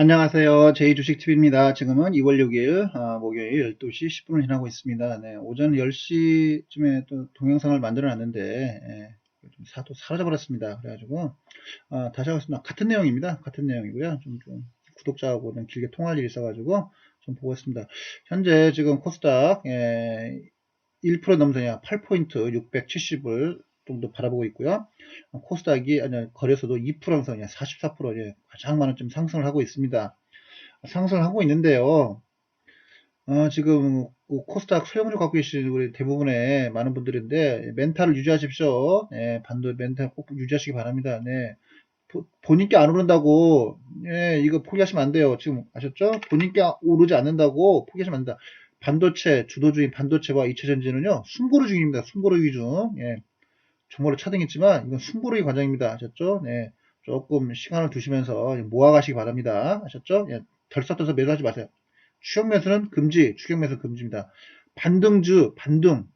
안녕하세요. 제이주식TV입니다. 지금은 2월 6일 아, 목요일 12시 10분을 지나고 있습니다. 네, 오전 10시쯤에 또 동영상을 만들어 놨는데 예, 좀 사, 또 사라져 버렸습니다. 그래가지고 아, 다시 하겠습니다. 같은 내용입니다. 같은 내용이고요. 좀, 좀 구독자하고는 길게 통화할 일이 있어가지고 좀 보고 있습니다. 현재 지금 코스닥 예, 1% 넘어서냐 8포인트 670을 정도 바라보고 있고요. 코스닥이 거래소도 2%면서 그냥 44% 예, 가장 많은 좀 상승을 하고 있습니다. 상승을 하고 있는데요. 어, 지금 코스닥 소형주 갖고 계신 우리 대부분의 많은 분들인데 멘탈을 유지하십시오. 예, 반도 멘탈 꼭 유지하시기 바랍니다. 네. 본인께 안 오른다고 예, 이거 포기하시면 안 돼요. 지금 아셨죠? 본인께 오르지 않는다고 포기하시면 안 된다. 반도체 주도주인 반도체와 이차전지는요 숨고르 중입니다. 숨고르기 중. 예. 정보를 차등했지만 이건 숨고르기 과정입니다. 아셨죠? 네. 조금 시간을 두시면서 모아가시기 바랍니다. 아셨죠? 예, 덜썩덜썩 매도하지 마세요. 추격 매수는 금지, 추격 매수 금지입니다. 반등주, 반등.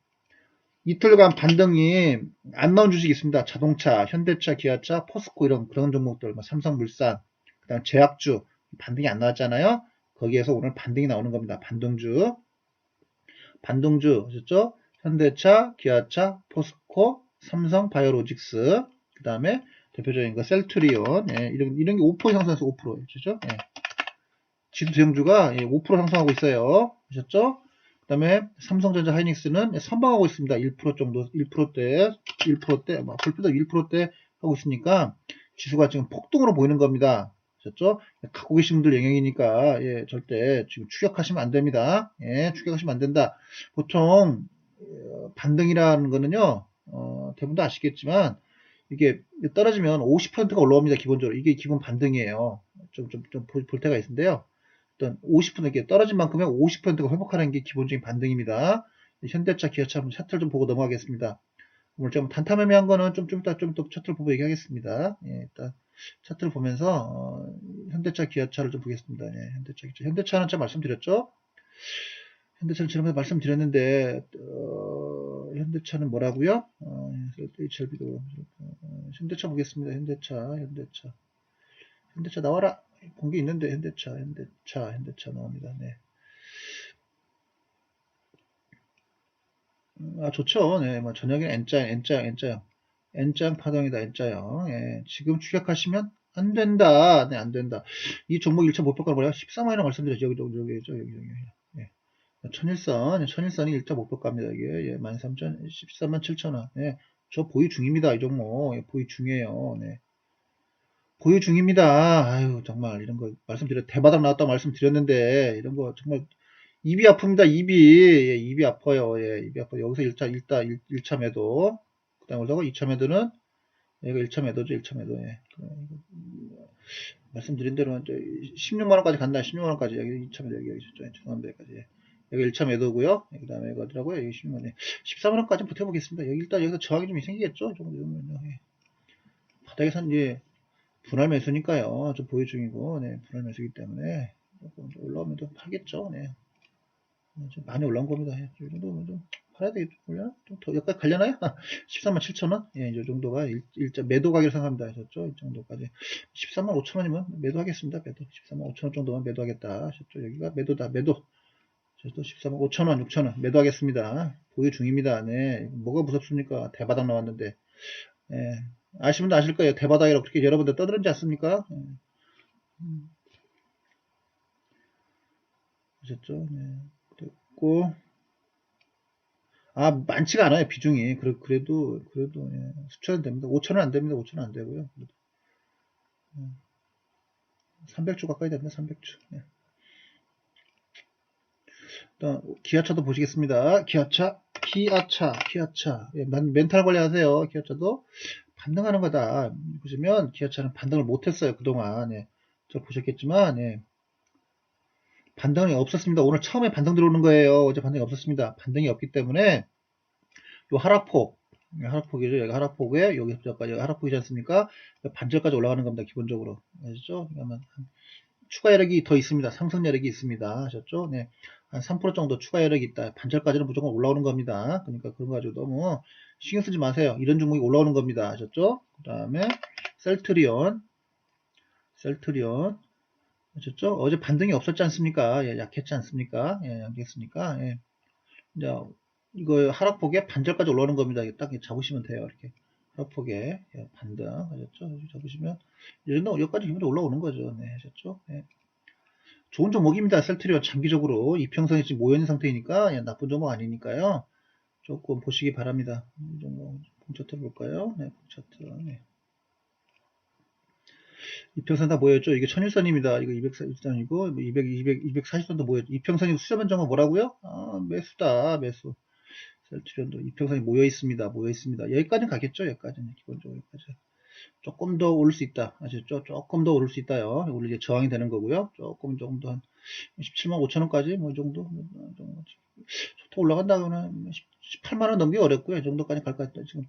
이틀간 반등이 안 나온 주식이 있습니다. 자동차, 현대차, 기아차, 포스코 이런 그런 종목들, 뭐 삼성물산, 그다음 제약주 반등이 안 나왔잖아요. 거기에서 오늘 반등이 나오는 겁니다. 반등주, 반등주, 아셨죠? 현대차, 기아차, 포스코, 삼성 바이오로직스, 그 다음에 대표적인 거 셀트리온, 예, 이런, 이런 게 5% 상승해서 5%예요. 그죠? 예. 지수 대형주가 예, 5% 상승하고 있어요. 아셨죠? 그 다음에 삼성전자 하이닉스는 선방하고 있습니다. 1% 정도, 1%대, 1%대, 뭐, 불빛도 1%대 하고 있으니까 지수가 지금 폭등으로 보이는 겁니다. 아셨죠? 갖고 계신 분들 영역이니까, 예, 절대 지금 추격하시면 안 됩니다. 예, 추격하시면 안 된다. 보통, 어, 반등이라는 거는요, 어, 대부분 다 아시겠지만 이게 떨어지면 50%가 올라옵니다. 기본적으로 이게 기본 반등이에요. 좀 좀 좀 볼 때가 있는데요. 어떤 50% 이렇게 떨어진 만큼의 50%가 회복하는 게 기본적인 반등입니다. 현대차, 기아차 차트를 좀 보고 넘어가겠습니다. 오늘 좀 단타 매매한 거는 좀, 좀 이따 좀또 차트를 보고 얘기하겠습니다. 예, 일단 차트를 보면서 어, 현대차, 기아차를 좀 보겠습니다. 예, 현대차, 기아차. 현대차는 제가 말씀드렸죠. 현대차는 지난번에 말씀드렸는데 어, 현대차는 뭐라고요? 어, HLB도 어, 현대차 보겠습니다. 현대차, 현대차, 현대차 나와라. 본게 있는데 현대차, 현대차, 현대차 나옵니다. 네. 아 좋죠. 네, 뭐 저녁에 N자, N자, N자형, N자형 파동이다. N자형. 예, 지금 추격하시면 안 된다. 네, 안 된다. 이 종목 1차 목표가 뭐야? 14만원 말씀드렸죠. 여기, 여기, 여기, 여기, 여기. 예. 천일선, 천일선이 일자 목표가입니다. 이게, 예, 13,000, 13만 7천원. 예, 저 보유 중입니다. 이 종목. 예, 보유 중이에요. 네. 보유 중입니다. 아유, 정말, 이런 거 말씀드려, 대바닥 나왔다고 말씀드렸는데, 이런 거 정말, 입이 아픕니다. 입이, 예, 입이 아파요. 예, 입이 아파요. 여기서 1차, 1차, 1차 매도. 그 다음에 올라가 2차 매도는, 이거 1차 매도죠, 1차 매도. 예. 말씀드린 대로 16만 원까지 간다. 16만 원까지. 여기 2차 매도, 여기, 여기, 죄송합니다. 여기까지. 예. 여기 1차 매도고요. 그 다음에 이거 어디라고요? 여기 16만 14만원까지 버텨보겠습니다. 여기 일단 여기서 저항이 좀 생기겠죠? 정도 정도면 예. 바닥에서 이제 분할 매수니까요. 좀 보유 중이고, 네, 분할 매수기 때문에 조금 올라오면 좀 팔겠죠. 네. 좀 많이 올라온 겁니다. 예. 이 정도면 좀 팔아야 되겠죠. 올려나? 좀더 여기까지 갈려나요? 13만 7천원? 예, 이 정도가 일, 일자 매도 가격을 생각합니다. 하셨죠? 이 정도까지. 13만 5천원이면 매도하겠습니다. 매도. 13만 5천원 정도만 매도하겠다. 하셨죠? 여기가 매도다. 매도. 또 13만 5천원, 6천원 매도하겠습니다. 보유 중입니다. 네. 뭐가 무섭습니까? 대바닥 나왔는데. 네. 아시는 분도 아실 거예요. 대바닥이라고 그렇게 여러분들 떠들었지 않습니까? 네. 음. 아셨죠? 네. 됐고. 아, 많지가 않아요. 비중이. 그래, 그래도, 그래도, 예. 수천은 됩니다. 5천은 안 됩니다. 5천은 안 되고요. 그래도. 300주 가까이 됩니다. 300주. 예. 기아차도 보시겠습니다. 기아차, 기아차, 기아차. 예, 멘탈 관리하세요. 기아차도 반등하는 거다. 보시면 기아차는 반등을 못했어요. 그동안. 예, 저 보셨겠지만 예, 반등이 없었습니다. 오늘 처음에 반등 들어오는 거예요. 어제 반등이 없었습니다. 반등이 없기 때문에 요 하락폭, 하락폭이죠. 여기 하락폭에 여기 여기 하락폭이지 않습니까? 반절까지 올라가는 겁니다. 기본적으로. 아시죠? 그러면 추가 여력이 더 있습니다. 상승 여력이 있습니다. 아셨죠? 네. 한 3% 정도 추가 여력이 있다. 반절까지는 무조건 올라오는 겁니다. 그러니까 그런 거 가지고 너무 신경 쓰지 마세요. 이런 종목이 올라오는 겁니다. 아셨죠? 그 다음에 셀트리온, 셀트리온, 아셨죠? 어제 반등이 없었지 않습니까? 예, 약했지 않습니까? 예, 약했으니까, 예. 이제, 이거 하락폭에 반절까지 올라오는 겁니다. 딱 잡으시면 돼요. 이렇게. 하락폭에, 예, 반등. 아셨죠? 잡으시면, 이 정도, 여기까지 기본적으로 올라오는 거죠. 네, 아셨죠? 예. 좋은 종목입니다. 셀트리온 장기적으로 이평선이 지금 모여있는 상태이니까, 예, 나쁜 종목 아니니까요. 조금 보시기 바랍니다. 이 종목, 봉차트 볼까요? 네, 봉차트. 네. 이평선 다 모였죠? 이게 천일선입니다. 이거 240선이고, 200, 200, 240선도 모였죠. 이평선이 수렴한 점은 뭐라고요? 아, 매수다, 매수. 셀트리온도 이평선이 모여 있습니다. 모여 있습니다. 여기까지는 가겠죠? 여기까지는. 기본적으로 여기까지. 조금 더 오를 수 있다. 아셨죠? 조금 더 오를 수 있다요. 오늘 이제 저항이 되는 거고요. 조금, 조금 더 한 17만 5천 원까지, 뭐, 이 정도. 더 올라간다 그러면 18만 원 넘기 어렵고요. 이 정도까지 갈것 같다. 지금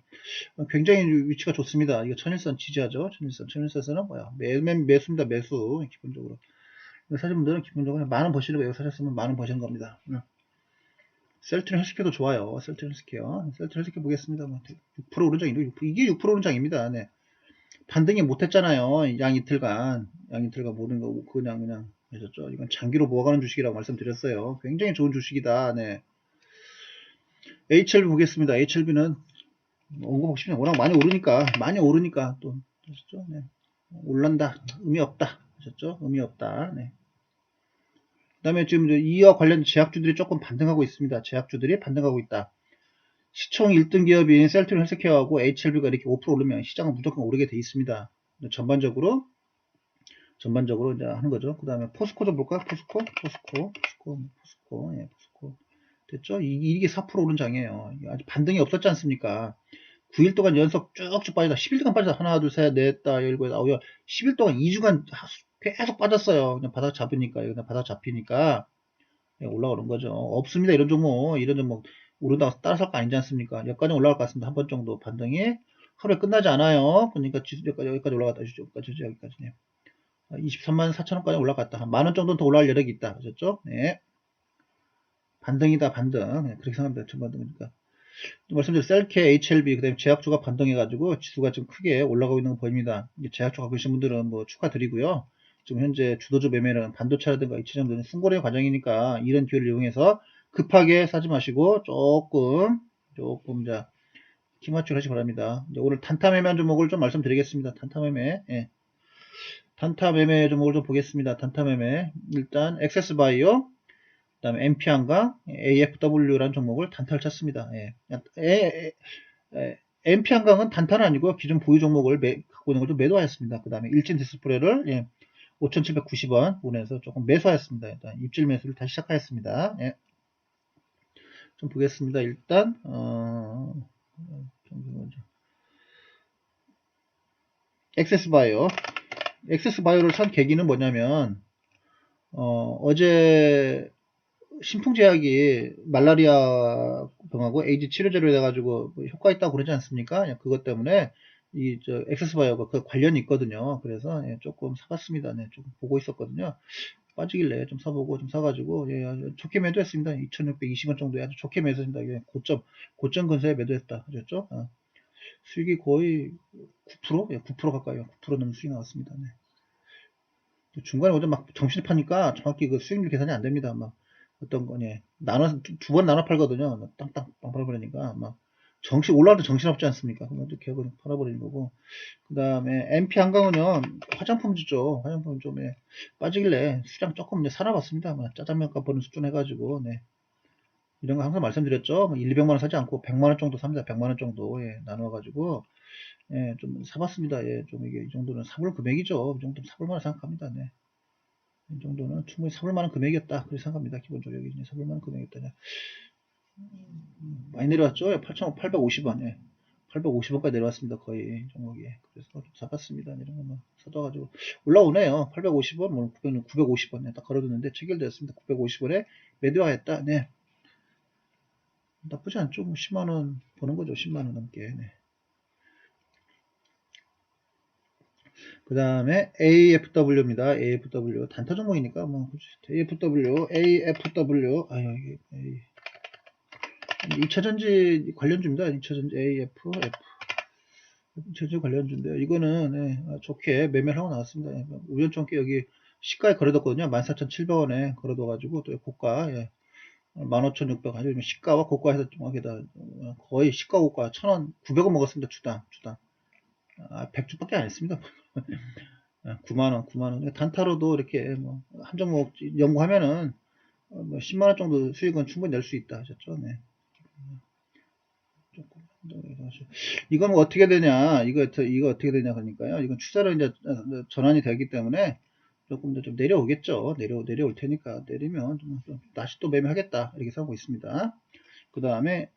굉장히 위치가 좋습니다. 이거 천일선 지지하죠. 천일선. 천일선에서는 뭐야? 매, 매, 매수입니다. 매수. 기본적으로. 사신 분들은 기본적으로 만 원 버시는 거 이거 사셨으면 만 원 버시는 겁니다. 응. 셀트리 헬스케어도 좋아요. 셀트리 헬스케어. 셀트리 헬스케어 보겠습니다. 뭐, 6% 오른장인데, 6%, 이게 6% 오른장입니다. 네. 반등이 못했잖아요. 양 이틀간. 양 이틀간 모든 거, 그냥, 그냥, 하셨죠. 이건 장기로 모아가는 주식이라고 말씀드렸어요. 굉장히 좋은 주식이다. 네. HLB 보겠습니다. HLB는 언급하시면 워낙 많이 오르니까, 많이 오르니까 또, 하셨죠. 네. 올란다. 의미 없다. 하셨죠. 의미 없다. 네. 그 다음에 지금 이와 관련 제약주들이 조금 반등하고 있습니다. 제약주들이 반등하고 있다. 시총 1등 기업인 셀트리 헬스케어하고 HLB가 이렇게 5% 오르면 시장은 무조건 오르게 돼 있습니다. 전반적으로 전반적으로 이제 하는 거죠. 그 다음에 포스코 좀 볼까? 포스코, 포스코, 포스코, 포스코, 예, 포스코. 됐죠? 이, 이게 4% 오른 장이에요. 아직 반등이 없었지 않습니까? 9일 동안 연속 쭉쭉 빠지다. 10일 동안 빠지다. 하나, 둘, 셋, 넷, 다, 열고, 아홉, 열. 10일 동안 2주간 계속 빠졌어요. 그냥 바닥 잡으니까, 그냥 바닥 잡히니까 올라오는 거죠. 없습니다. 이런 종목, 이런 종목 오른다고 따라서 거 아니지 않습니까? 여기까지 올라갈 것 같습니다. 한 번 정도 반등이 하루에 끝나지 않아요. 그러니까 지수 여기까지, 여기까지 올라갔다. 여기까지, 여기까지네요. 23만 4천 원까지 올라갔다. 한 만 원 정도는 더 올라갈 여력이 있다. 아셨죠? 네. 반등이다, 반등. 네, 그렇게 생각합니다. 전 반등이니까. 말씀드린 셀케, HLB, 그 다음에 제약주가 반등해가지고 지수가 좀 크게 올라가고 있는 거 보입니다. 제약주 갖고 계신 분들은 뭐 축하드리고요. 지금 현재 주도주 매매는 반도체라든가 이체전들은 순거래 과정이니까 이런 기회를 이용해서 급하게 사지 마시고 조금 조금 자 키맞추를 하시 기 바랍니다. 오늘 단타 매매한 종목을 좀 말씀드리겠습니다. 단타 매매 예. 단타 매매 종목을 좀 보겠습니다. 단타 매매 일단 액세스 바이오 그 다음에 MP한과 AFW라는 종목을 단타를 쳤습니다. 예. 에, 에, MP한강은 단타는 아니고 기존 보유 종목을 매, 갖고 있는 걸 좀 매도하였습니다. 그 다음에 일진 디스플레이를 예, 5,790원 부분에서 조금 매수하였습니다. 일단 입질 매수를 다시 시작하였습니다. 예. 좀 보겠습니다. 일단 어, 액세스 바이오 액세스 바이오를 산 계기는 뭐냐면 어, 어제 신풍제약이 말라리아 병하고 에이즈 치료제로 해가지고 뭐 효과 있다고 그러지 않습니까? 그것 때문에 이, 저, 엑세스바이오가 그 관련이 있거든요. 그래서, 예, 조금 사봤습니다. 네, 좀 보고 있었거든요. 빠지길래 좀 사보고 좀 사가지고, 예, 아주 좋게 매도했습니다. 2620원 정도에 아주 좋게 매도했습니다. 예, 고점, 고점 근처에 매도했다. 하셨죠? 어. 수익이 거의 9%? 예, 9% 가까이, 9% 넘는 수익이 나왔습니다. 네. 중간에 어제 막 정신을 파니까 정확히 그 수익률 계산이 안 됩니다. 막 어떤 거냐. 나눠, 두 번 나눠 팔거든요. 땅땅 빵 팔아버리니까 막 정신 올라도 정신없지 않습니까? 그럼 이렇게 그냥 팔아버리는 거고. 그 다음에 MP 한강은요 화장품주죠. 화장품 좀 예, 빠지길래 수량 조금 살아봤습니다. 뭐, 짜장면 값 버는 수준 해가지고 네. 이런 거 항상 말씀드렸죠. 뭐 1, 200만원 사지 않고 100만원 정도 삽니다. 100만원 정도 예, 나눠가지고 예, 좀 사봤습니다. 예, 좀 이게 이 정도는 사볼 금액이죠. 이 정도는 사볼만한 생각합니다. 네. 이 정도는 충분히 사볼 만한 금액이었다. 그렇게 생각합니다. 기본적으로 여기 사볼 만한 금액이었다 많이 내려왔죠? 8,850원. 예. 850원까지 내려왔습니다. 거의 종목이. 그래서 좀 사봤습니다. 이런 거만 사둬가지고 올라오네요. 850원, 뭐 900, 950원. 딱 걸어뒀는데 체결되었습니다. 950원에 매도하였다. 네. 나쁘지 않죠. 뭐 10만원 버는 거죠. 10만원 넘게. 네. 그 다음에 AFW입니다. AFW. 단타 종목이니까, 뭐, AFW, AFW, 아유, 이게. 2차전지 관련주입니다. 2차전지 AF, F. 2차전지 관련주인데요. 이거는 네, 좋게 매매를 하고 나왔습니다. 우연찮게 여기 시가에 거래됐거든요. 14,700원에 거래돼가지고 또 고가 예. 15,600 가지고 시가와 고가에서 좀 하게다 거의 시가 고가 1,000원 900원 먹었습니다. 주당 주당 아, 100주밖에 안 했습니다. 9만원 9만원 단타로도 이렇게 뭐 한 종목 연구하면은 어, 뭐 10만원 정도 수익은 충분히 낼 수 있다 하셨죠. 네. 이건 뭐 어떻게 되냐, 이거, 이거 어떻게 되냐, 그러니까요. 이건 추세로 이제 어, 전환이 되기 때문에 조금 더 좀 내려오겠죠. 내려, 내려올 테니까 내리면 좀, 좀 다시 또 매매하겠다. 이렇게 생각하고 있습니다. 그 다음에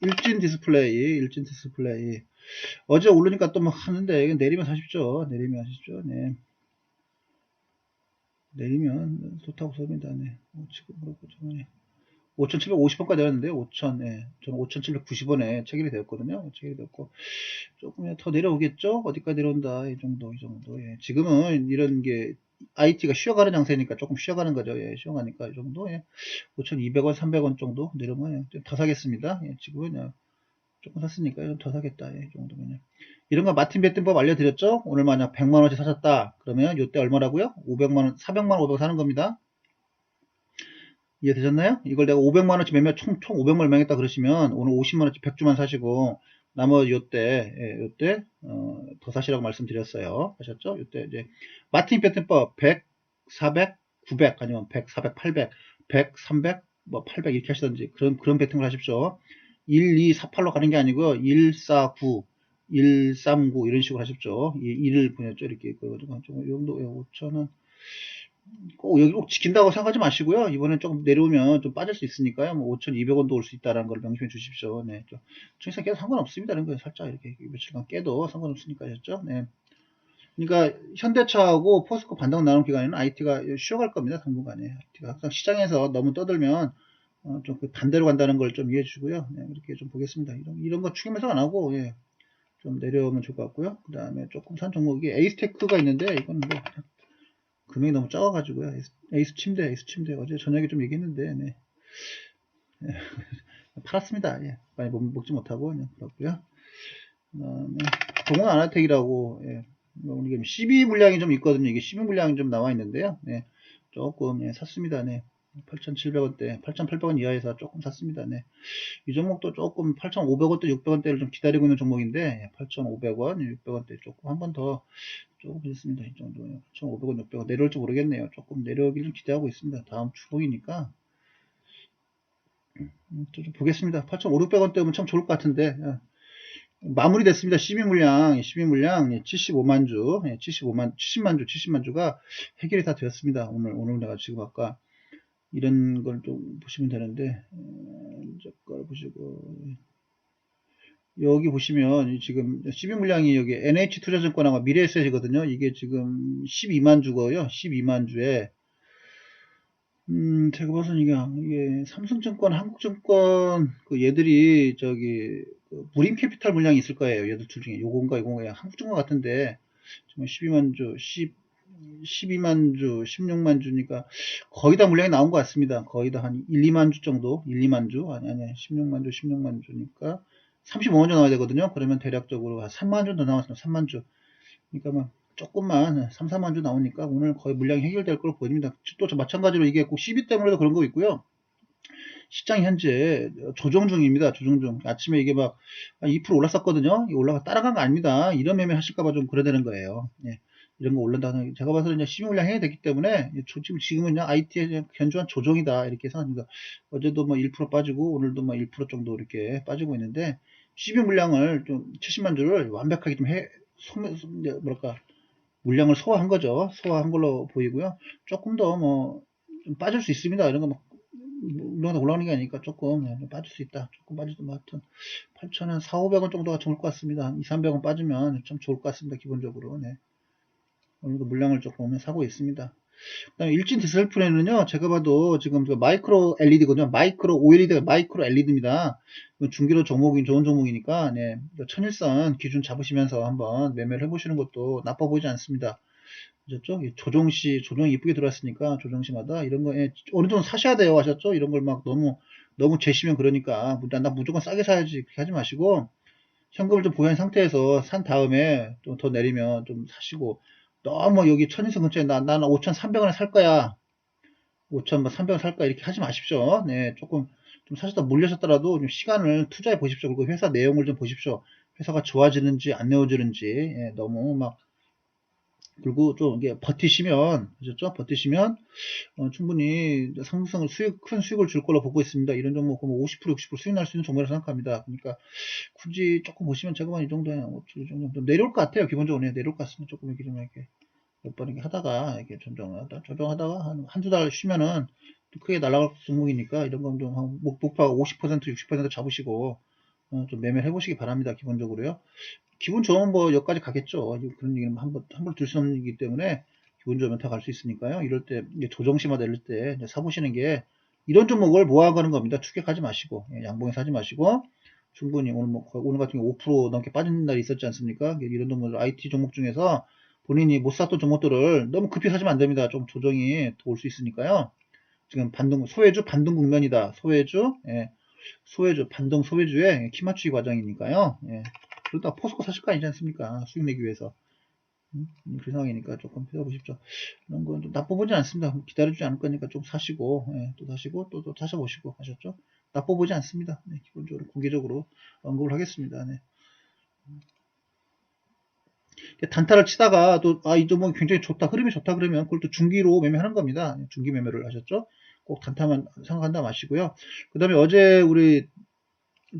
일진 디스플레이, 일진 디스플레이. 어제 오르니까 또 막 하는데, 내리면 사십시오. 내리면 하십시오. 네. 내리면 좋다고 봅니다. 네. 뭐 지금 그렇고 저번에 5,750원까지 내렸는데 5,000, 예. 저는 5,790원에 체결이 되었거든요. 체결이 되었고 조금 더 내려오겠죠? 어디까지 내려온다. 이 정도, 이 정도. 예. 지금은 이런 게 IT가 쉬어가는 장세니까 조금 쉬어가는 거죠. 예. 쉬어가니까 이 정도. 예. 5,200원, 300원 정도 내려오면 예. 좀더 사겠습니다. 예. 지금은 예. 조금 샀으니까 좀더 사겠다. 예. 이 정도면. 이런 거 마틴 베팅법 알려드렸죠? 오늘 만약 100만원치 사셨다. 그러면 이때 얼마라고요? 500만원, 400만원, 500 사는 겁니다. 이해되셨나요? 이걸 내가 500만원치 매매 총, 총 500만원 매매했다 그러시면 오늘 50만원치 100주만 사시고 나머지 요때, 예, 요때, 어, 더 사시라고 말씀드렸어요. 하셨죠? 요때 이제 마틴 베팅법 100, 400, 900 아니면 100, 400, 800, 100, 300, 뭐 800 이렇게 하시던지 그런, 그런 베팅을 하십시오. 1, 2, 4, 8로 가는 게 아니고 1, 4, 9, 1, 3, 9 이런 식으로 하십시오. 1을 보냈죠. 이렇게. 그래가지고 좀, 이 정도, 5천원. 꼭 여기 꼭 지킨다고 생각하지 마시고요. 이번엔 조금 내려오면 좀 빠질 수 있으니까요. 뭐 5,200원도 올 수 있다라는 걸 명심해 주십시오. 네. 중에서 깨도 상관없습니다. 이런 거에 살짝 이렇게 며칠간 깨도 상관없으니까 였죠. 네. 그러니까 현대차하고 포스코 반등 나눈 기간에는 IT가 쉬어갈 겁니다. 당분간에. IT가 항상 시장에서 너무 떠들면 어, 좀그 반대로 간다는 걸 좀 이해해 주시고요. 네, 이렇게 좀 보겠습니다. 이런, 이런 거 추김해서 안 하고, 예. 좀 내려오면 좋을 것 같고요. 그 다음에 조금 산 종목이 에이스테크가 있는데, 이건 뭐, 금액이 너무 작아가지고요. 에이스, 침대, 에이스 침대. 어제 저녁에 좀 얘기했는데, 네. 예. 팔았습니다. 예. 많이 먹, 먹지 못하고, 그냥 그렇고요. 그 다음에, 동원 아나텍이라고, 예. 뭐 이게 12 물량이 좀 있거든요. 이게 12 물량이 좀 나와 있는데요. 네. 조금, 예, 샀습니다. 네. 8,700원대, 8,800원 이하에서 조금 샀습니다. 네. 이 종목도 조금 8,500원대, 600원대를 좀 기다리고 있는 종목인데, 8,500원, 600원대 조금 한 번 더 조금 있습니다. 이 정도. 8,500원, 600원 내려올지 모르겠네요. 조금 내려오기를 기대하고 있습니다. 다음 주목이니까. 음, 좀 보겠습니다. 8,500원 대면 참 좋을 것 같은데, 마무리 됐습니다. 12 물량, 12 물량, 75만 주, 75만, 70만 주, 70만 주가 해결이 다 되었습니다. 오늘, 오늘 내가 지금 아까 이런 걸 좀 보시면 되는데, 이제 걸 보시고, 여기 보시면 지금 12 물량이 여기 NH투자증권하고 미래에셋이거든요. 이게 지금 12만 주고요. 12만 주에, 음, 제가 봐서는 이게, 이게 삼성증권, 한국증권, 그 얘들이 저기, 그 무림 캐피탈 물량이 있을 거예요. 얘들 둘 중에 요건가 요건가 한국증권 같은데 지금 12만 주, 10, 12만 주, 16만 주니까 거의 다 물량이 나온 것 같습니다. 거의 다 한 1, 2만 주 정도, 1, 2만 주 아니 아니 16만 주, 16만 주니까 35만 주 나와야 되거든요. 그러면 대략적으로 한 3만 주 더 나왔습니다. 3만 주. 그러니까 막 조금만 3, 4만 주 나오니까 오늘 거의 물량이 해결될 걸로 보입니다. 또 마찬가지로 이게 꼭12 때문에도 그런 거 있고요. 시장이 현재 조정 중입니다. 조정 중. 아침에 이게 막 2% 올랐었거든요. 올라가 따라간 거 아닙니다. 이런 매매 하실까봐 좀 그래야 되는 거예요. 예. 이런 거 올른다는 제가 봐서는 이제 12물량 해야 되기 때문에 지금 지금은 그냥 IT의 견조한 조정이다 이렇게 생각합니다. 어제도 뭐 1% 빠지고 오늘도 뭐 1% 정도 이렇게 빠지고 있는데 12물량을 좀 70만 주를 완벽하게 좀 해, 소, 뭐랄까 물량을 소화한 거죠. 소화한 걸로 보이고요. 조금 더 뭐 좀 빠질 수 있습니다. 이런 거막 물론 올라가는 게 아니니까 조금 네, 빠질 수 있다. 조금 빠지도 뭐 하여튼 8,000원, 4, 500원 정도가 좋을 것 같습니다. 한 2, 300원 빠지면 좀 좋을 것 같습니다. 기본적으로. 네. 오늘도 물량을 조금 사고 있습니다. 그 다음에 일진 디스플레이는요, 제가 봐도 지금 마이크로 LED거든요. 마이크로 OLED가 마이크로 LED입니다. 중기로 종목인 좋은 종목이니까, 네. 천일선 기준 잡으시면서 한번 매매를 해보시는 것도 나빠 보이지 않습니다. 아셨죠? 조정시, 조정이 이쁘게 들어왔으니까 조정시마다 이런 거, 예, 어느 정도 사셔야 돼요. 하셨죠? 이런 걸 막 너무, 너무 재시면 그러니까, 나 무조건 싸게 사야지. 그렇게 하지 마시고, 현금을 좀 보유한 상태에서 산 다음에 좀 더 내리면 좀 사시고, 너무 여기 천인선 근처에 나, 나는 5,300원에 살 거야. 5,300원 살 거야. 이렇게 하지 마십시오. 네, 조금 좀 사셨다 물려셨더라도 좀 시간을 투자해 보십시오. 그리고 회사 내용을 좀 보십시오. 회사가 좋아지는지 안 좋아지는지 예, 너무 막 그리고 좀 이게 버티시면 그렇죠? 버티시면 어, 충분히 상승을 수익 큰 수익을 줄 걸로 보고 있습니다. 이런 종목 그럼 50% 60% 수익 날 수 있는 종목이라고 생각합니다. 그러니까 굳이 조금 보시면 제가 봐이 정도에 이 정도 좀 내려올 것 같아요. 기본적으로 네, 내려올 것 같습니다. 조금 이렇게 좀 이렇게 몇 번 이렇게 하다가 이렇게 조정하다 조정하다가 한 한두 달 쉬면은 또 크게 날아갈 종목이니까 이런 건 좀 목표가 50% 60% 잡으시고 어, 좀 매매를 해보시기 바랍니다. 기본적으로요. 기분 좋으면 뭐 여기까지 가겠죠. 그런 얘기는 한번 한번 들수 없는 얘기 때문에 기분 좋으면 다 갈 수 있으니까요. 이럴 때 조정심화 내릴 때 사보시는 게 이런 종목을 모아가는 겁니다. 추격하지 마시고 예, 양봉에 사지 마시고 충분히 오늘 뭐 오늘 같은 경우 5% 넘게 빠진 날이 있었지 않습니까? 이런 종목 IT 종목 중에서 본인이 못 샀던 종목들을 너무 급히 사시면 안 됩니다. 좀 조정이 올수 있으니까요. 지금 반등 소외주 반등 국면이다. 소외주 예, 소외주 반등 소외주의 키 맞추기 과정이니까요. 예. 그러다 포스코 사실 거 아니지 않습니까? 수익 내기 위해서. 음, 그 상황이니까 조금 해보십시오. 이런 건좀 나빠 보지 않습니다. 기다려주지 않을 거니까 좀 사시고, 예, 또 사시고, 또, 또 사셔보시고 하셨죠? 나빠 보지 않습니다. 네, 기본적으로, 공개적으로 언급을 하겠습니다. 네. 단타를 치다가 또, 아, 이 종목이 굉장히 좋다, 흐름이 좋다 그러면 그걸 또 중기로 매매하는 겁니다. 중기 매매를 하셨죠? 꼭 단타만 생각한다 마시고요. 그 다음에 어제 우리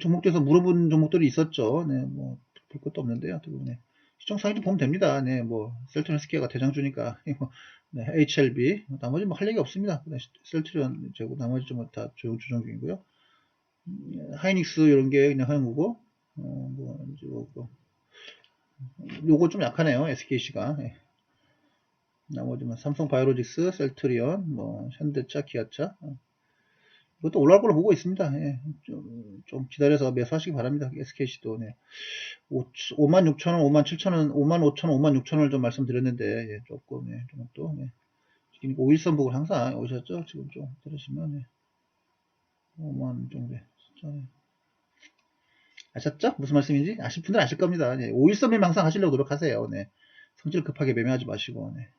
종목에서 물어본 종목들이 있었죠. 네, 뭐, 볼 것도 없는데요. 네. 시청 상위도 보면 됩니다. 네, 뭐, 셀트리온 스키어가 대장주니까, 네, HLB, 나머지 뭐 할 얘기 없습니다. 네, 셀트리온, 제고, 나머지 좀 다 조정, 조정 중이고요. 음, 하이닉스, 이런 게 그냥 거고, 어, 뭐, 이제 뭐, 뭐, 요거 좀 약하네요. SKC가. 네. 나머지 뭐, 삼성 바이오로직스, 셀트리온, 뭐, 현대차, 기아차, 어. 이것도 올라올 걸로 보고 있습니다. 예, 좀, 좀, 기다려서 매수하시기 바랍니다. SKC도. 네. 56,000원, 57,000원, 55,000원, 56,000원을 좀 말씀드렸는데, 예, 조금, 예, 좀 또, 예. 지금 5일선 북을 항상 오셨죠? 지금 좀 들으시면, 예. 5만 정도. 진짜, 예. 아셨죠? 무슨 말씀인지? 아실 분들 아실 겁니다. 네. 5일선 매매 항상 하시려고 노력하세요. 네. 성질 급하게 매매하지 마시고, 네.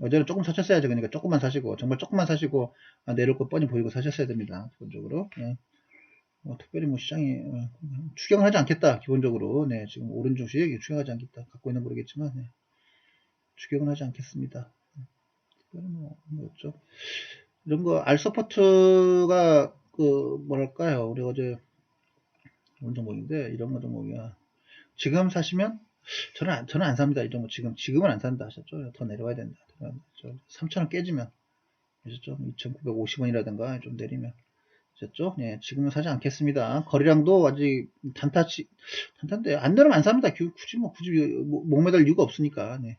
어제는 조금 사셨어야죠. 그러니까 조금만 사시고 정말 조금만 사시고 아, 내려올 거 뻔히 보이고 사셨어야 됩니다. 기본적으로. 예. 뭐, 특별히 뭐 시장이 어, 추경을 하지 않겠다. 기본적으로 네 지금 오른 주식 추경하지 않겠다. 갖고 있는 모르겠지만 네. 추경은 하지 않겠습니다. 특별히 뭐 뭐였죠? 이런 거 알 서포트가 그 뭐랄까요? 우리 어제 이런 종목인데 이런 거 종목이야. 지금 사시면 저는 안, 저는 안 삽니다. 이 정도 지금 지금은 안 산다 하셨죠? 더 내려와야 된다. 3,000원 깨지면 아셨죠? 2,950원이라든가 좀 내리면 아셨죠? 예, 지금은 사지 않겠습니다. 거래량도 아직 단타치 단타인데 안 내려면 안 삽니다. 굳이 뭐 굳이 목매달 이유가 없으니까 네.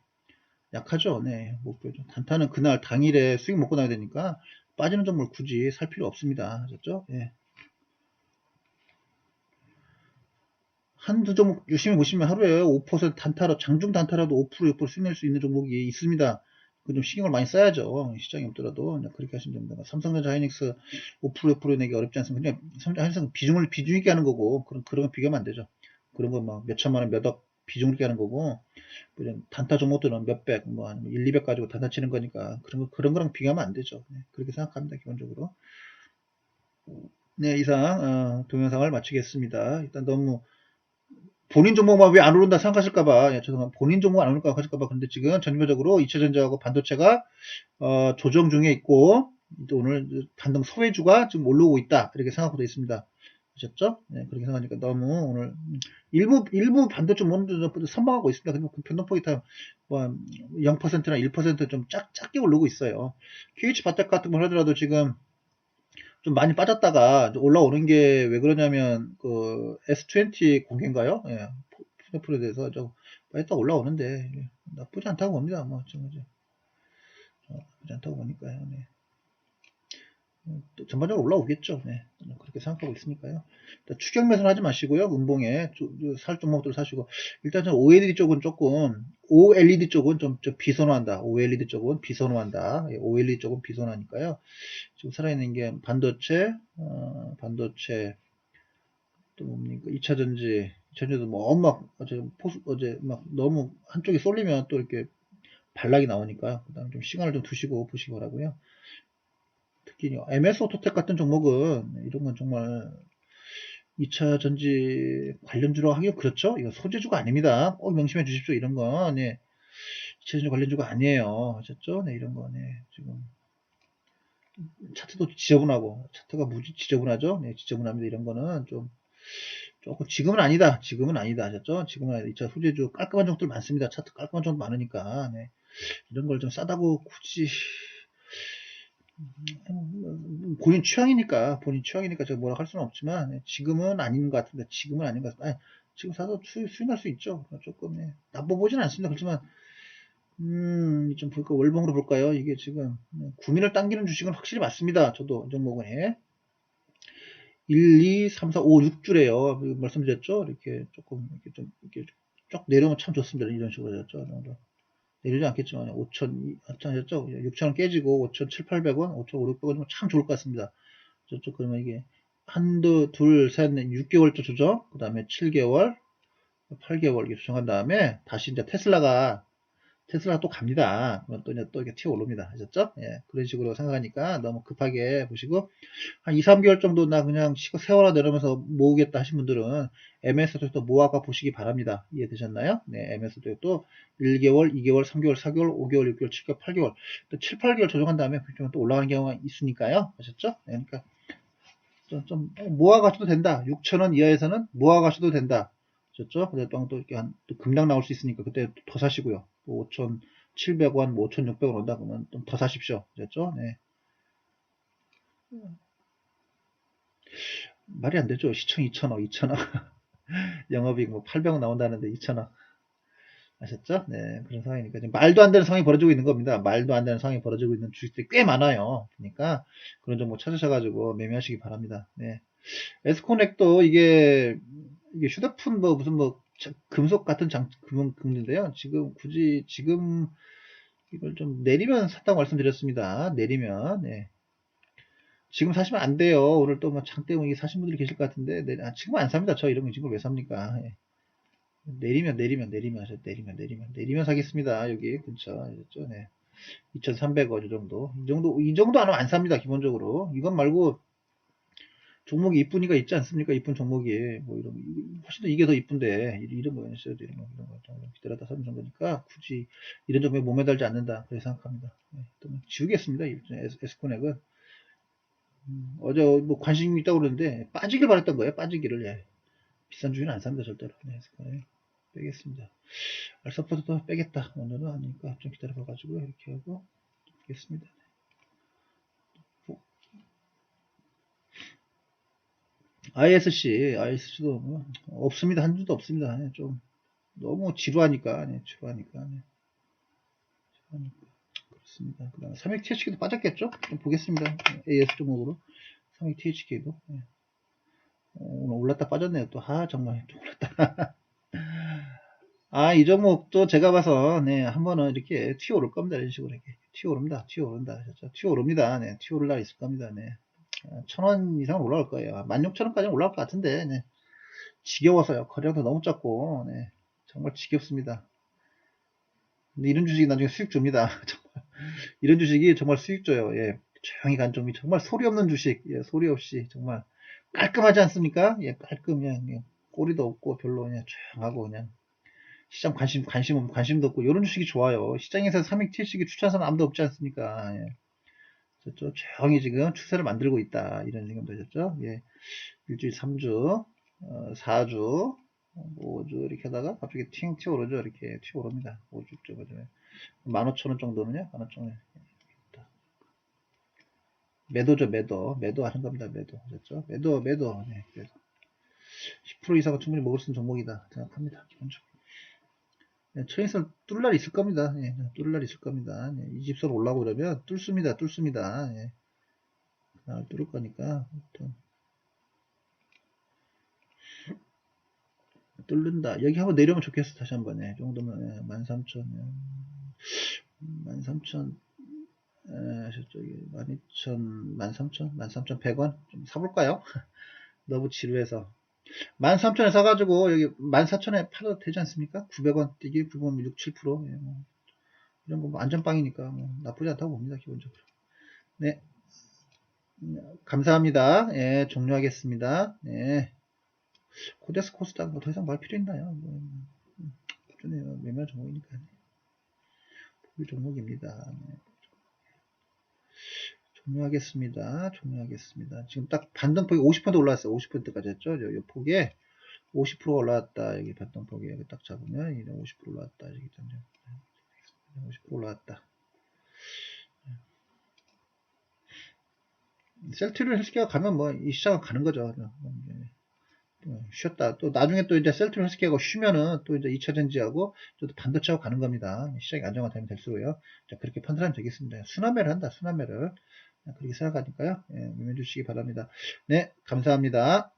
약하죠. 네, 목표죠. 단타는 그날 당일에 수익 먹고 나야 되니까 빠지는 종목을 굳이 살 필요 없습니다. 아셨죠? 예. 한두 종목 유심히 보시면 하루에 5% 단타로 장중 단타라도 5% 6% 수익 낼 수 있는 종목이 있습니다. 그 좀 신경을 많이 써야죠. 시장이 없더라도 그렇게 하시면 됩니다. 삼성전자 하이닉스 5% 6% 내기 어렵지 않습니다. 그냥 삼성전자 하이닉스 비중을 비중 있게 하는 거고 그런 그런 거 비교하면 안 되죠. 그런 거 막 몇천만 원, 몇억 비중 있게 하는 거고 이런 단타 종목들은 몇백, 뭐 아니면 1, 200 가지고 단타 치는 거니까 그런 거 그런 거랑 비교하면 안 되죠. 네, 그렇게 생각합니다. 기본적으로. 네, 이상 어, 동영상을 마치겠습니다. 일단 너무 본인 종목만 왜 안 오른다 생각하실까봐, 예, 죄송합니다. 본인 종목 안 오를까 하실까봐. 근데 지금 전체적으로 2차전자하고 반도체가, 어, 조정 중에 있고, 또 오늘 반등 소외주가 지금 올라오고 있다. 이렇게 생각하고 있습니다. 아셨죠? 네, 그렇게 생각하니까 너무 오늘, 일부, 일부 반도체 모멘도 선방하고 있습니다. 그리고 그 변동폭이 다, 뭐, 0%나 1%좀 작, 작게 오르고 있어요. QH 바텍 같은 걸 하더라도 지금, 좀 많이 빠졌다가 올라오는 게 왜 그러냐면 그 S20 공개인가요? 예. 푸드풀에 대해서 좀 빠졌다 올라오는데 예. 나쁘지 않다고 봅니다. 뭐 지금 이제 어, 나쁘지 않다고 보니까요. 네. 또 전반적으로 올라오겠죠. 네. 그렇게 생각하고 있으니까요. 추격 매수는 하지 마시고요. 음봉에 살 종목들 사시고 일단 좀 OLED 쪽은 조금 OLED 쪽은 좀, 좀 비선호한다. OLED 쪽은 비선호한다. OLED 쪽은 비선호하니까요. 지금 살아있는 게 반도체, 어, 반도체 또 뭡니까? 2차전지, 전에도 뭐 엄마 어제 포수 어제 막 너무 한쪽에 쏠리면 또 이렇게 반락이 나오니까 그다음 좀 시간을 좀 두시고 보시기 바라고요. MS 오토텍 같은 종목은 이런 건 정말 2차 전지 관련주로 하기 그렇죠. 이거 소재주가 아닙니다. 꼭 명심해 주십시오. 이런 건 네. 2차 전지 관련주가 아니에요. 아셨죠? 네, 이런 거 네. 지금 차트도 지저분하고 차트가 무지 지저분하죠. 네, 지저분합니다. 이런 거는 좀 조금 지금은 아니다. 지금은 아니다. 아셨죠? 지금은 아니다. 2차 소재주 깔끔한 종들 많습니다. 차트 깔끔한 종들 많으니까 네. 이런 걸 좀 싸다고 굳이 음, 본인 취향이니까 본인 취향이니까 제가 뭐라 할 수는 없지만 네, 지금은 아닌 것 같은데 지금은 아닌 것 같습니다. 아니, 지금 사서 수, 수익날 수 있죠. 조금 네. 나빠 보진 않습니다. 그렇지만 음, 좀 볼까 월봉으로 볼까요? 이게 지금 구민을 당기는 주식은 확실히 맞습니다. 저도 이 종목은 예. 1, 2, 3, 4, 5, 6줄에요. 말씀드렸죠? 이렇게 조금 이렇게 좀 이렇게 쭉 내려오면 참 좋습니다. 이런 식으로. 정도. 내리지 않겠지만 5천, 하셨죠? 6천원 깨지고 5천 7, 800원, 5천 5, 600원 참 좋을 것 같습니다. 저쪽 그러면 이게 한두, 둘, 셋, 넷, 6개월째 조정, 그 다음에 7개월, 8개월 이렇게 조정한 다음에 다시 이제 테슬라가 테슬라가 또 갑니다. 그러면 또 이제 또 이렇게 튀어 오릅니다. 아셨죠? 예, 그런 식으로 생각하니까 너무 급하게 보시고 한 2, 3개월 정도 나 그냥 세월화 내려면서 모으겠다 하신 분들은 MS도 또 모아가 보시기 바랍니다. 이해되셨나요? 네, MS도 또 1개월, 2개월, 3개월, 4개월, 5개월, 6개월, 7개월, 8개월 또 7, 8개월 조정한 다음에 또 올라가는 경우가 있으니까요. 아셨죠? 네, 그러니까 좀, 좀 모아 가셔도 된다. 6천원 이하에서는 모아 가셔도 된다. 아셨죠? 또, 또 이렇게 한, 또 급락 나올 수 있으니까 그때 더 사시고요. 5,700원, 뭐 5,600원 뭐 온다 그러면 좀 더 사십시오. 아셨죠? 네. 말이 안 되죠. 시청 2,000원, 2,000원. 영업이익 뭐 800원 나온다는데 2,000원. 아셨죠? 네, 그런 상황이니까 지금 말도 안 되는 상황이 벌어지고 있는 겁니다. 말도 안 되는 상황이 벌어지고 있는 주식들이 꽤 많아요. 그러니까 그런 종목 찾으셔가지고 매매하시기 바랍니다. 네. 에스코넥도 이게 이게 휴대폰 뭐 무슨 뭐 금속 같은 장 금은 금인데요. 지금 굳이 지금 이걸 좀 내리면 샀다고 말씀드렸습니다. 내리면 네. 지금 사시면 안 돼요. 오늘 또 뭐 장 때문에 사신 분들이 계실 것 같은데 네. 아, 지금 안 삽니다. 저 이런 거 지금 왜 삽니까? 예. 내리면 내리면 내리면 내리면 내리면 내리면 사겠습니다. 여기 근처 죠 네. 2,300원 이 정도 이 정도 이 정도 안 하면 안 삽니다. 기본적으로 이건 말고 종목이 이쁘니까 있지 않습니까? 이쁜 종목이 뭐 이런 훨씬 더 이게 더 이쁜데 이런 거 있어야 돼 이런 거 이런 거 기다렸다 사는 정도니까 굳이 이런 종목에 몸에 달지 않는다 그렇게 생각합니다. 네, 또 지우겠습니다. 에스코넥은 음, 어제 뭐 관심이 있다고 그러는데 빠지길 바랬던 거예요. 빠지기를 예. 비싼 주위는 안 삽니다 절대로. 네, 에스코넥 빼겠습니다. 알서포트도 빼겠다. 오늘은 아니니까 좀 기다려봐가지고 이렇게 하고 빼겠습니다. ISC, ISC도 뭐 없습니다. 한 주도 없습니다. 네, 좀 너무 지루하니까, 네, 지루하니까, 네. 지루하니까. 그렇습니다. 그 다음에 3익 THK도 빠졌겠죠? 좀 보겠습니다. AS 종목으로 3익 THK도 네. 어, 오늘 올랐다 빠졌네요. 또, 아, 정말 또 올랐다. 아, 이 종목도 제가 봐서, 네, 한 번은 이렇게 튀어오를 겁니다. 이런 식으로 이렇게. 튀어오릅니다. 튀어오른다. 튀어오릅니다. 네, 튀어오를 날 있을 겁니다. 네. 천원 이상 올라올 거예요. 16,000원까지 올라올 것 같은데, 네. 지겨워서요. 거래량도 너무 작고, 네. 정말 지겹습니다. 근데 이런 주식이 나중에 수익 줍니다. 정말. 이런 주식이 정말 수익 줘요. 예. 조용히 간 종이 정말 소리 없는 주식. 예, 소리 없이 정말 깔끔하지 않습니까? 예, 깔끔 그냥, 그냥 꼬리도 없고 별로 그냥 조용하고 그냥 시장 관심 관심 관심도 없고 이런 주식이 좋아요. 시장에서 3익 7식이 추천하는 아무도 없지 않습니까? 예. 졌죠? 조용히 지금 추세를 만들고 있다. 이런 생각 되셨죠? 예. 일주일 3주, 어, 4주, 5주 이렇게 하다가 갑자기 팅 튀어 오르죠. 이렇게 튀어 오릅니다. 5주 쯤 15,000원 정도는요. 15,000원. 매도죠, 매도. 매도 하는 겁니다, 매도. 그렇죠? 매도, 매도. 네, 매도. 10% 이상은 충분히 먹을 수 있는 종목이다. 생각합니다. 기본적으로. 네, 처에서 뚫을 날 있을 겁니다. 예, 뚫을 날 있을 겁니다. 예, 이 집선 올라오고 그러면 뚫습니다. 뚫습니다. 예. 아, 뚫을 거니까. 아무튼. 뚫는다. 여기 한번 내려오면 좋겠어. 다시 한번. 예, 정도면 예, 13,000. 예. 13,000. 에, 저쪽에 12,000, 13,000, 13,100원 좀 사볼까요? 너무 지루해서 13,000에 사가지고 여기 14,000에 팔아도 되지 않습니까? 900원 뛰기 9번 6, 7% 예, 뭐. 이런 거 뭐 안전빵이니까 뭐 나쁘지 않다고 봅니다 기본적으로. 네. 음, 감사합니다. 예, 종료하겠습니다. 네. 코덱스 코스닥 뭐 더 이상 말 필요 있나요? 뭐, 음, 꾸준히 매매 종목이니까. 보유 종목입니다. 네. 종료하겠습니다. 종료하겠습니다. 지금 딱 반등폭이 50% 올라왔어요. 50%까지 했죠. 요, 요 폭에 50% 올라왔다. 여기 반등폭에 여기 딱 잡으면 이제 50% 올라왔다. 여기 좀50% 올라왔다. 셀트리온 헬스케어 가면 뭐 이 시장은 가는 거죠. 뭐 쉬었다. 또 나중에 또 이제 셀트리온 헬스케어가 쉬면은 또 이제 2차 전지하고 또 반도체하고 가는 겁니다. 시장이 안정화되면 될수록요. 자, 그렇게 판단하면 되겠습니다. 순환매를 한다. 순환매를. 그렇게 생각하니까요. 예, 매매 주시기 바랍니다. 네, 감사합니다.